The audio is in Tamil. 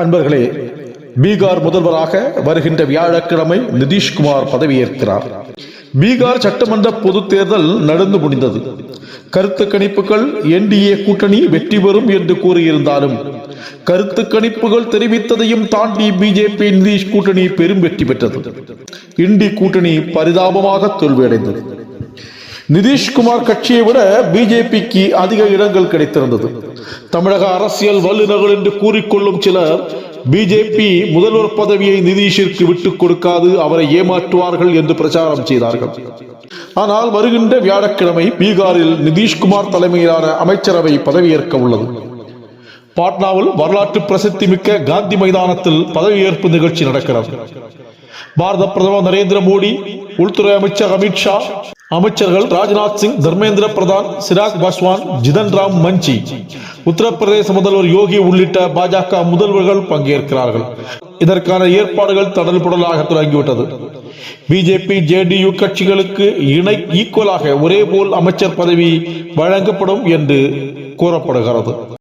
அன்பர்களே பீகார் முதல்வராக வருகின்ற வியாழக்கிழமை நிதிஷ்குமார் பதவியேற்கிறார். பீகார் சட்டமன்ற பொதுத் தேர்தல் நடந்து முடிந்தது. கருத்து கணிப்புகள் என்டிஏ கூட்டணி வெற்றி பெறும் என்று கூறியிருந்தாலும் கருத்து கணிப்புகள் தெரிவித்ததையும் தாண்டி பிஜேபி நிதிஷ் கூட்டணி பெரும் வெற்றி பெற்றது. இண்டி கூட்டணி பரிதாபமாக தோல்வியடைந்தது. நிதிஷ்குமார் கட்சியை விட பிஜேபிக்கு அதிக இடங்கள் கிடைத்திருந்தது. தமிழக அரசியல் வல்லுநர்கள் என்று கூறிக்கொள்ளும் சிலர் பிஜேபி முதல்வர் பதவியை நிதிஷிற்கு விட்டுக் கொடுக்காது அவரை ஏமாற்றுவார்கள் என்று பிரச்சாரம் செய்தார்கள். ஆனால் வருகின்ற வியாழக்கிழமை பீகாரில் நிதிஷ்குமார் தலைமையிலான அமைச்சரவை பதவியேற்க உள்ளது. பாட்னாவில் வரலாற்று பிரசித்தி மிக்க காந்தி மைதானத்தில் பதவியேற்பு நிகழ்ச்சி நடக்கிறது. பாரத பிரதமர் நரேந்திர மோடி உள்துறை அமைச்சர் அமித்ஷா அமைச்சர்கள் ராஜ்நாத் சிங் தர்மேந்திர பிரதான் சிராக் பாஸ்வான் ஜிதன் ராம் மஞ்சி. உத்தரப்பிரதேச முதல்வர் யோகி உள்ளிட்ட பாஜக முதல்வர்கள் பங்கேற்கிறார்கள். இதற்கான ஏற்பாடுகள் தடல்புடலாக தொடங்கிவிட்டது. பிஜேபி ஜேடியு கட்சிகளுக்கு இணை ஈக்குவலாக ஒரே போல் அமைச்சர் பதவி வழங்கப்படும் என்று கூறப்படுகிறது.